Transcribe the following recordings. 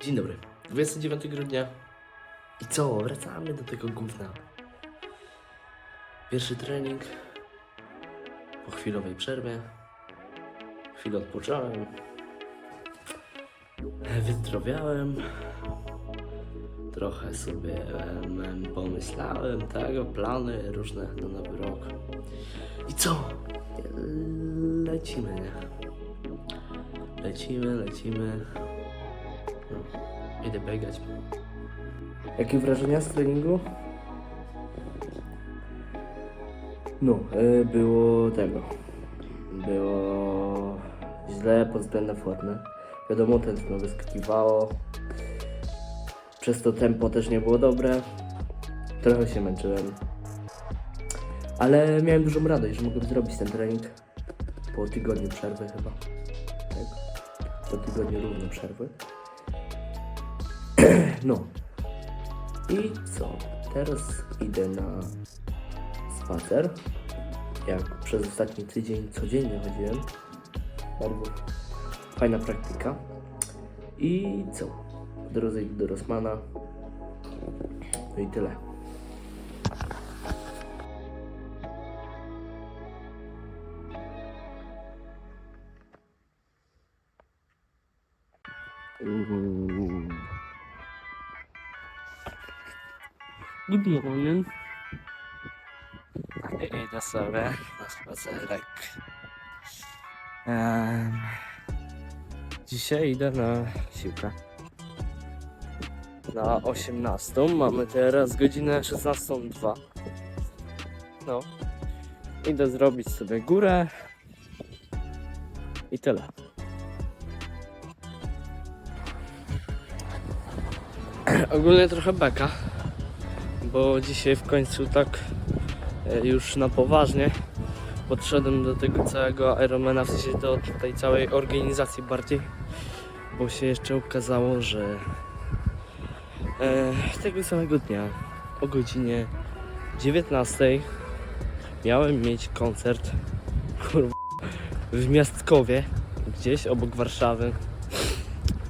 Dzień dobry. 29 grudnia. I co? Wracamy do tego gówna. Pierwszy trening. Po chwilowej przerwie. Chwilę odpocząłem. Wyzdrowiałem. Trochę sobie em, pomyślałem, tak, o plany różne na nowy rok. I co? Lecimy, nie? Lecimy, lecimy. Idę biegać. Jakie wrażenia z treningu? No, e, było tego. Było źle pod względem formy. Wiadomo, tętno wyskakiwało. Przez to tempo też nie było dobre. Trochę się męczyłem. Ale miałem dużą radość, że mogłem zrobić ten trening po tygodniu przerwy chyba. Tak? Po tygodniu równo przerwy. No. I co? Teraz idę na spacer. Jak przez ostatni tydzień codziennie chodziłem. Bardzo fajna praktyka. I co? W drodze do Rosmana. No i tyle. Good morning. Idę sobie na spacerek. Em, dzisiaj idę na siłkę. Na 18. Mamy teraz godzinę 16.02. No. Idę zrobić sobie górę. I tyle. Ogólnie trochę beka, bo dzisiaj w końcu tak e, już na poważnie podszedłem do tego całego Ironmana, w sensie do tej całej organizacji bardziej, bo się jeszcze okazało, że e, tego samego dnia o godzinie 19 miałem mieć koncert kurwa, w Miastkowie, gdzieś obok Warszawy.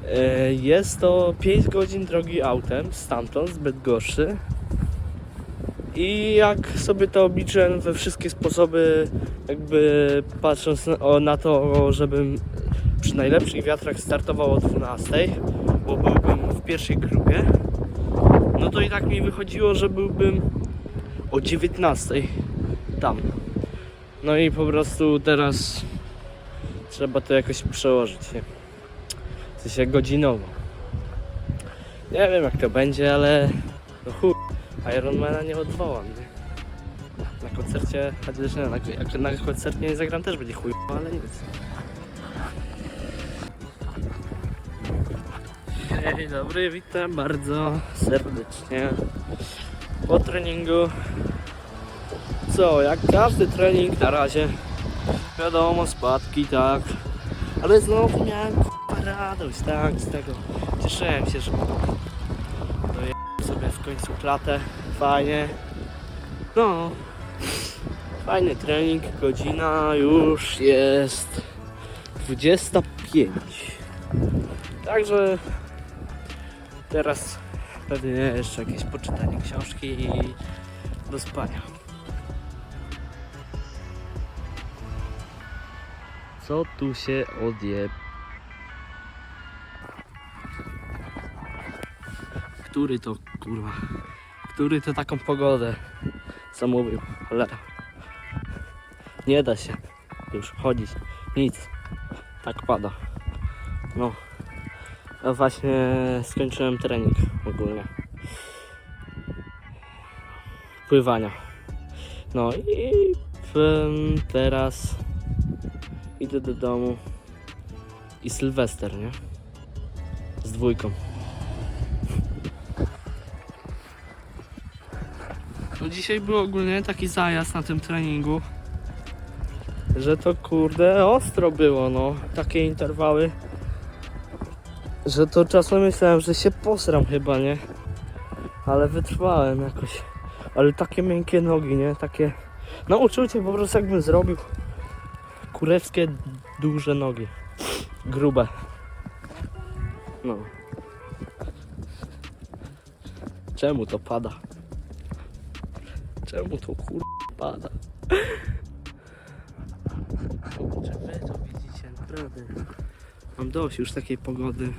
E, Jest to 5 godzin drogi autem stamtąd, z Bydgoszczy. I jak sobie to obliczyłem we wszystkie sposoby, jakby patrząc na to, żebym przy najlepszych wiatrach startował o 12, bo byłbym w pierwszej grupie, no to i tak mi wychodziło, że byłbym o 19 tam. No i po prostu teraz trzeba to jakoś przełożyć, nie? W sensie godzinowo. Nie wiem jak to będzie, ale no chuj, Ironmana nie odwołam, nie? Na koncercie, chociaż nie, na, na koncercie nie zagram też będzie chuj, ale nic. Dzień dobry, witam bardzo serdecznie po treningu. Co, jak każdy trening na razie, wiadomo, spadki, tak, ale znowu miałem radość, tak, z tego. Cieszyłem się, że w końcu klatę. Fajnie. No. Fajny trening, godzina już jest 25. Także teraz pewnie jeszcze jakieś poczytanie książki i do spania. Co tu się odje... Który to kurwa? Który to taką pogodę zamówił? Cholera. Nie da się już chodzić. Nic. Tak pada. No. Właśnie skończyłem trening ogólnie. Pływania. No i teraz idę do domu i Sylwester, nie? Z dwójką. No dzisiaj był ogólnie taki zajazd na tym treningu, że to kurde ostro było, no. Takie interwały, że to czasem myślałem, że się posram chyba, nie? Ale wytrwałem jakoś. Ale takie miękkie nogi, nie? Takie... No uczucie po prostu jakbym zrobił kurewskie duże nogi. Grube. No. Czemu to pada? Czemu to kur... pada? Wy to widzicie, naprawdę. Mam dość już takiej pogody.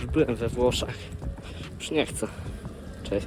Już byłem we Włoszech. Już nie chcę. Cześć.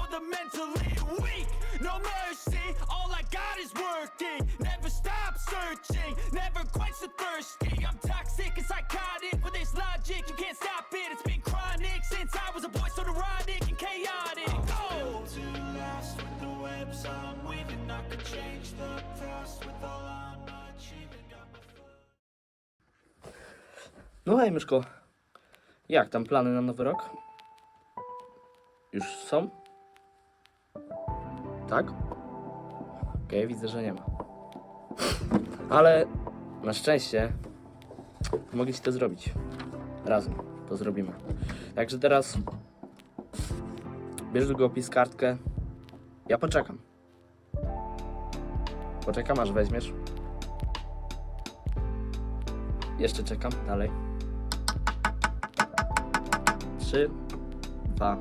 the mentally weak. No mercy. All I got is working. Never stop searching. Never quench the thirsty. I'm toxic and psychotic. With this logic, you can't stop it. It's been chronic since I was a boy, so neurotic and chaotic. Go! to last with the webs I'm weaving. I could change the past with all I'm achieving. Got my foot. No hej Myszko, jak tam plany na nowy rok? Już są? Tak? Okej, widzę, że nie ma. Ale na szczęście mogę Ci to zrobić. Razem to zrobimy. Także teraz bierz długopis, kartkę. Ja poczekam. Poczekam aż weźmiesz. Jeszcze czekam dalej. 3, 2,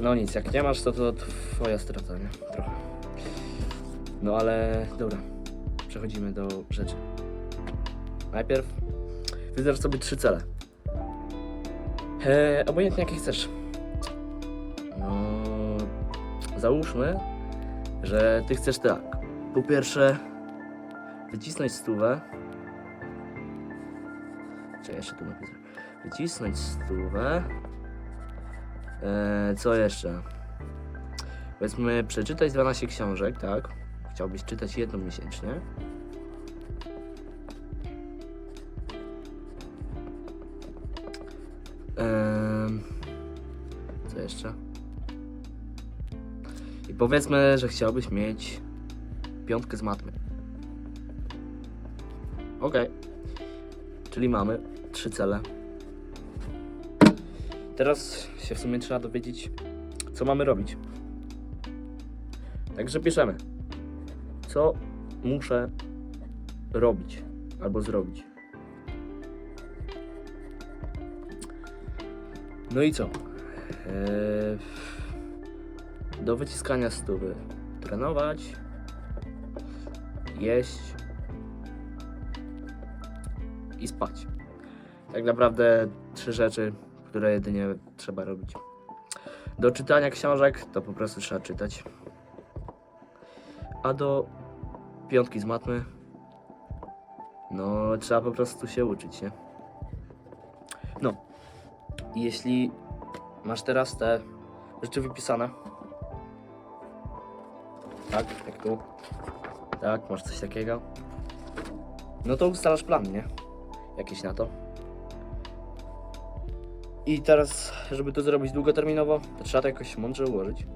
No nic, jak nie masz, to to twoja strata, nie? Trochę. No ale dobra, przechodzimy do rzeczy. Najpierw wyznacz sobie trzy cele. E, obojętnie jakie chcesz. No, załóżmy, że ty chcesz tak. Po pierwsze, wycisnąć stówę. Czekaj, jeszcze tu napisać. Wycisnąć stówę. Eee, co jeszcze? Powiedzmy, przeczytać 12 książek, tak? Chciałbyś czytać jedną miesięcznie. Co jeszcze? I powiedzmy, że chciałbyś mieć piątkę z matmy. Okej. Czyli mamy trzy cele. Teraz się w sumie trzeba dowiedzieć, co mamy robić. Także piszemy. Co muszę robić albo zrobić. No i co? Eee, do wyciskania stówy trenować, jeść, i spać. Tak naprawdę trzy rzeczy, które jedynie trzeba robić. Do czytania książek to po prostu trzeba czytać. A do piątki z matmy no trzeba po prostu się uczyć, nie? No. Jeśli masz teraz te rzeczy wypisane, tak, jak tu, tak, masz coś takiego, no to ustalasz plan, nie? jakieś na to. I teraz, żeby to zrobić długoterminowo, to trzeba to jakoś mądrze ułożyć.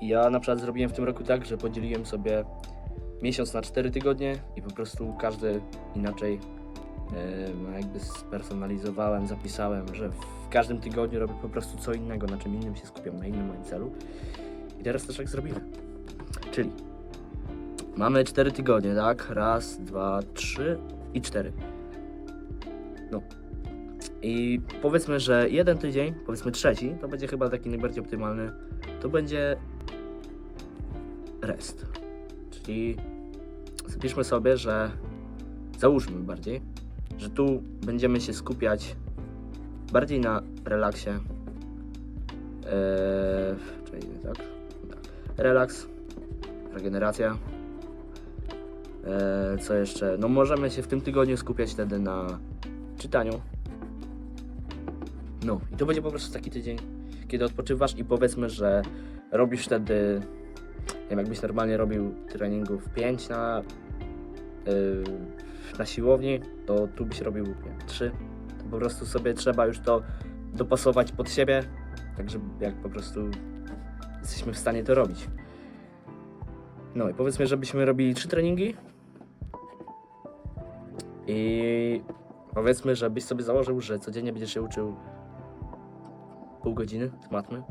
I ja na przykład zrobiłem w tym roku tak, że podzieliłem sobie miesiąc na 4 tygodnie i po prostu każdy inaczej no jakby spersonalizowałem, zapisałem, że w każdym tygodniu robię po prostu co innego, na czym innym się skupiam, na innym moim celu. I teraz też tak zrobimy. Czyli mamy 4 tygodnie, tak? Raz, dwa, trzy i cztery. No. I powiedzmy, że jeden tydzień, powiedzmy trzeci, to będzie chyba taki najbardziej optymalny, to będzie rest. Czyli zapiszmy sobie, że załóżmy bardziej, że tu będziemy się skupiać bardziej na relaksie. Eee, czyli tak, tak. Relaks, regeneracja. Eee, co jeszcze? No możemy się w tym tygodniu skupiać wtedy na czytaniu. No i to będzie po prostu taki tydzień, kiedy odpoczywasz i powiedzmy, że robisz wtedy, nie wiem, jakbyś normalnie robił treningów 5 na, yy, na siłowni, to tu byś robił nie, 3. To po prostu sobie trzeba już to dopasować pod siebie, tak żeby jak po prostu jesteśmy w stanie to robić. No i powiedzmy, żebyśmy robili trzy treningi i powiedzmy, żebyś sobie założył, że codziennie będziesz się uczył pół godziny z matmy,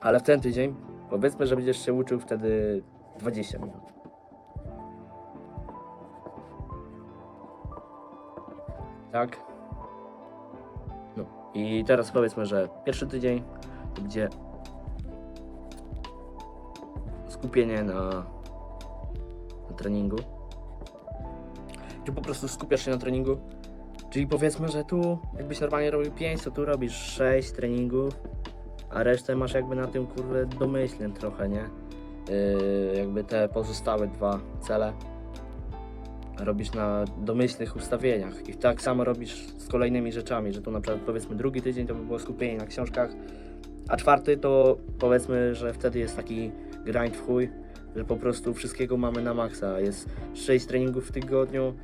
ale w ten tydzień powiedzmy, że będziesz się uczył wtedy 20 minut. Tak? No i teraz powiedzmy, że pierwszy tydzień to będzie skupienie na, na treningu. Czy po prostu skupiasz się na treningu. Czyli powiedzmy, że tu jakbyś normalnie robił 5, to tu robisz 6 treningów, a resztę masz jakby na tym kurwę domyślnym trochę, nie? Yy, jakby te pozostałe dwa cele robisz na domyślnych ustawieniach i tak samo robisz z kolejnymi rzeczami, że tu na przykład powiedzmy drugi tydzień to by było skupienie na książkach, a czwarty to powiedzmy, że wtedy jest taki grind w chuj, że po prostu wszystkiego mamy na maksa. Jest 6 treningów w tygodniu,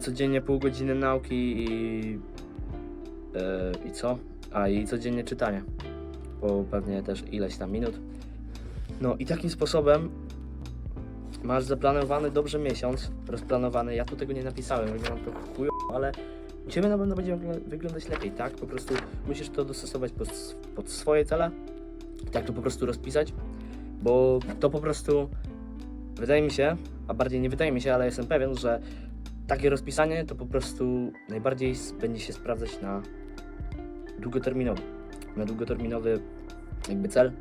codziennie pół godziny nauki i, e, i co? A i codziennie czytanie, po pewnie też ileś tam minut. No i takim sposobem masz zaplanowany dobrze miesiąc, rozplanowany. Ja tu tego nie napisałem, wygląda to chuj, ale u Ciebie na pewno będzie wygl- wyglądać lepiej, tak? Po prostu musisz to dostosować pod, pod swoje cele, tak to po prostu rozpisać, bo to po prostu wydaje mi się, a bardziej nie wydaje mi się, ale jestem pewien, że takie rozpisanie to po prostu najbardziej będzie się sprawdzać na długoterminowy, na długoterminowy jakby cel.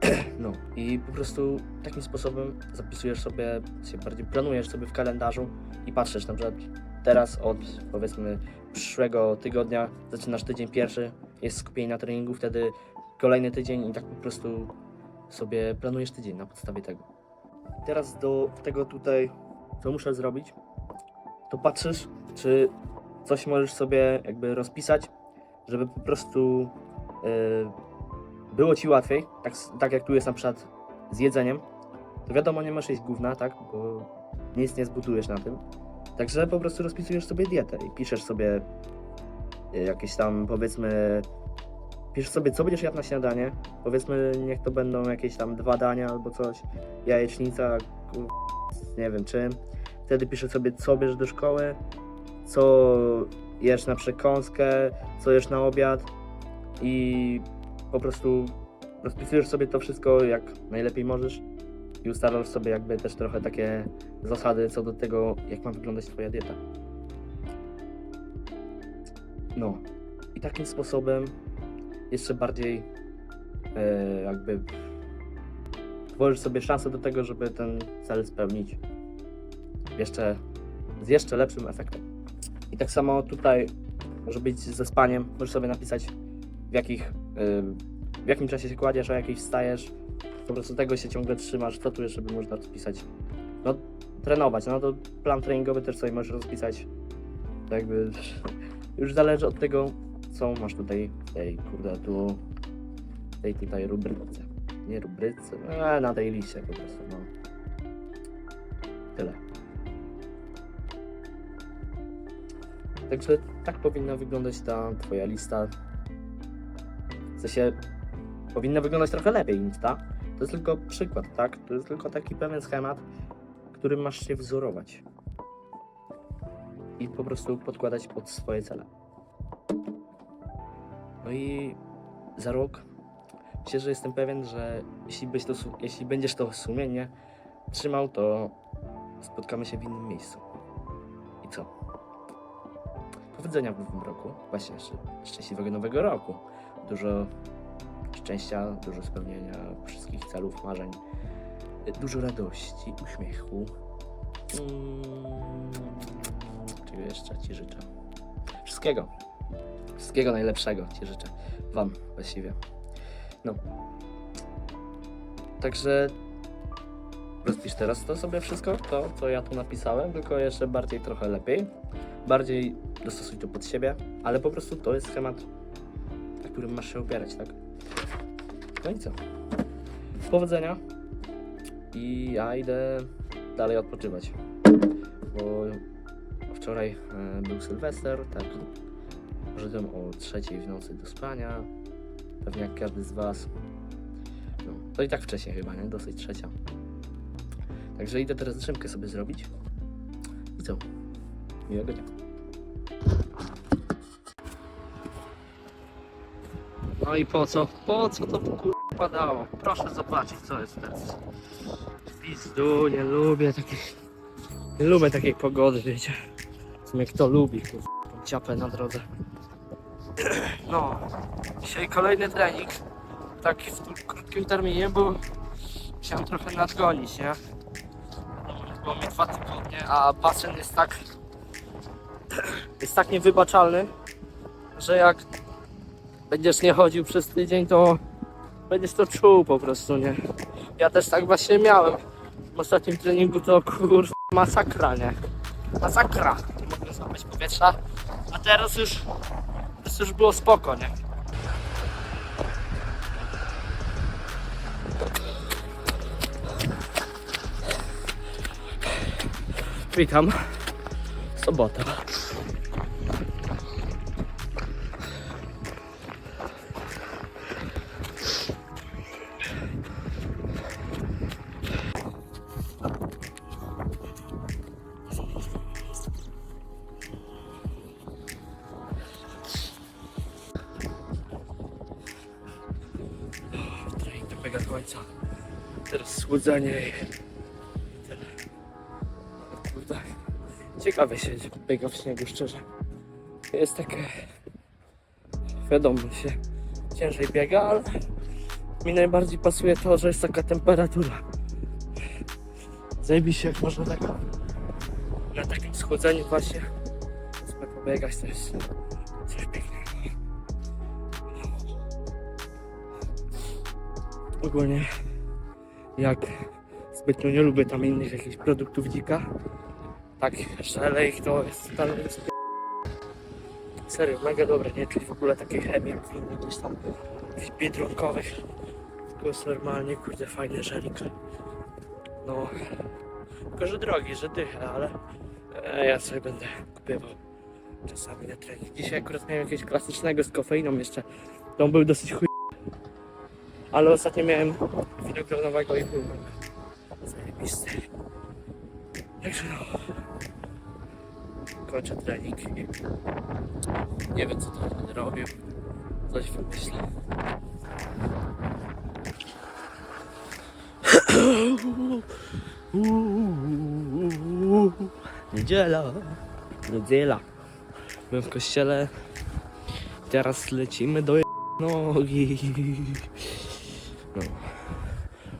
No i po prostu takim sposobem zapisujesz sobie, się bardziej planujesz sobie w kalendarzu i patrzysz na przykład teraz od powiedzmy przyszłego tygodnia zaczynasz tydzień pierwszy, jest skupienie na treningu, wtedy kolejny tydzień i tak po prostu sobie planujesz tydzień na podstawie tego. Teraz do tego tutaj, co muszę zrobić, to patrzysz, czy coś możesz sobie jakby rozpisać, żeby po prostu yy, było Ci łatwiej, tak, tak jak tu jest na przykład z jedzeniem, to wiadomo, nie masz jeść gówna, tak, bo nic nie zbudujesz na tym. Także po prostu rozpisujesz sobie dietę i piszesz sobie y, jakieś tam, powiedzmy, piszesz sobie, co będziesz jadł na śniadanie. Powiedzmy, niech to będą jakieś tam dwa dania albo coś, jajecznica, nie wiem czym. Wtedy piszesz sobie, co bierzesz do szkoły, co jesz na przekąskę, co jesz na obiad i po prostu rozpisujesz sobie to wszystko jak najlepiej możesz i ustalasz sobie jakby też trochę takie zasady co do tego, jak ma wyglądać Twoja dieta. No i takim sposobem jeszcze bardziej e, jakby tworzysz sobie szansę do tego, żeby ten cel spełnić jeszcze, z jeszcze lepszym efektem. I tak samo tutaj może być ze spaniem, możesz sobie napisać w jakich, w jakim czasie się kładziesz, o jakiej wstajesz, po prostu tego się ciągle trzymasz, co tu jeszcze by można rozpisać. No, trenować, no to plan treningowy też sobie możesz rozpisać. To jakby już zależy od tego, co masz tutaj w tej, kurde, tu, tej tutaj rubryce. Nie rubryce, no, na tej liście po prostu, no. Tyle. Także tak powinna wyglądać ta twoja lista. W sensie powinna wyglądać trochę lepiej niż ta. To jest tylko przykład, tak? To jest tylko taki pewien schemat, którym masz się wzorować. I po prostu podkładać pod swoje cele. No i za rok myślę, jestem pewien, że jeśli, byś to, jeśli będziesz to sumiennie trzymał, to spotkamy się w innym miejscu. I co? Powodzenia w nowym roku. Właśnie szczęśliwego nowego roku. Dużo szczęścia, dużo spełnienia wszystkich celów, marzeń, dużo radości, uśmiechu. Mm, czego jeszcze Ci życzę? Wszystkiego. Wszystkiego najlepszego Ci życzę. Wam właściwie. No. Także rozpisz teraz to sobie wszystko, to co ja tu napisałem, tylko jeszcze bardziej trochę lepiej. Bardziej dostosuj to pod siebie, ale po prostu to jest schemat tak którym masz się opierać, tak? No i co? Powodzenia. I ja idę dalej odpoczywać. Bo wczoraj e, był Sylwester, tak. Poszedłem o trzeciej w nocy do spania. Pewnie jak każdy z Was. No, to i tak wcześniej chyba, nie? Dosyć trzecia. Także idę teraz drzemkę sobie zrobić. I co? Miłego dnia. No i po co? Po co to kur... padało? Proszę zobaczyć co jest teraz. Pizdu, nie lubię takich... Nie lubię takiej pogody, wiecie. W sumie kto lubi, kur... tą ciapę na drodze. No, dzisiaj kolejny trening. Tak w tym krótkim terminie, bo chciałem trochę nadgonić, nie? Było mi dwa tygodnie, a basen jest tak jest tak niewybaczalny, że jak będziesz nie chodził przez tydzień, to będziesz to czuł po prostu, nie? Ja też tak właśnie miałem. W ostatnim treningu to kur... masakra, nie? Masakra. Nie mogłem złapać powietrza, a teraz już teraz już było spoko, nie? Witam. Sobota. Teraz słodzenie Ciekawe się biega w śniegu, szczerze. Jest takie... Wiadomo się ciężej biega, ale mi najbardziej pasuje to, że jest taka temperatura. Zajebiście jak można tak na takim schłodzeniu właśnie pobiegać, to jest coś pięknego. Ogólnie jak zbytnio nie lubię tam innych jakichś produktów dzika, tak żele ich to jest tam jest serio mega dobre, nie czuć w ogóle takiej chemii jak w innych gdzieś tam jakichś biedronkowych. Tylko jest normalnie kurde fajny żelik. No. Tylko że drogi, że dycha, ale e, ja sobie będę kupywał czasami na trening. Dzisiaj akurat miałem jakiegoś klasycznego z kofeiną jeszcze. To był dosyć chuj ale ostatnio miałem winogronowego i był zajebisty. Także no. Kończę trening nie wiem co teraz będę robił. Coś wymyślę. Niedziela. Niedziela. Byłem w kościele. Teraz lecimy do nogi. No.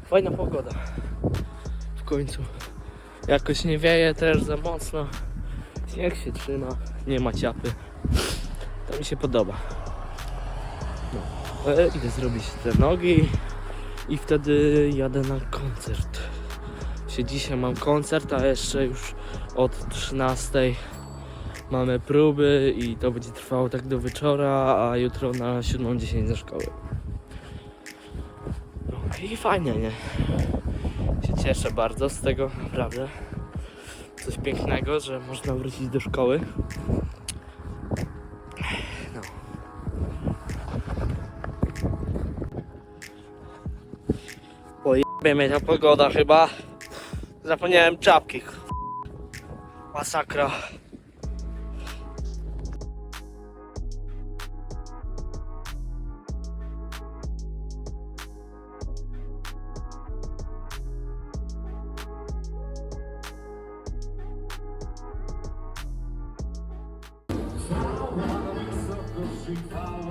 Fajna pogoda. W końcu. Jakoś nie wieje też za mocno. Śnieg się trzyma, nie ma ciapy. To mi się podoba. No. E, idę zrobić te nogi i wtedy jadę na koncert. Się dzisiaj mam koncert, a jeszcze już od 13 mamy próby i to będzie trwało tak do wieczora, a jutro na 7.10 ze szkoły. No i fajnie, nie? Się cieszę bardzo z tego, naprawdę. Coś pięknego, że można wrócić do szkoły. No. Pojebie mnie ta pogoda chyba. Zapomniałem czapki. Masakra. Thank.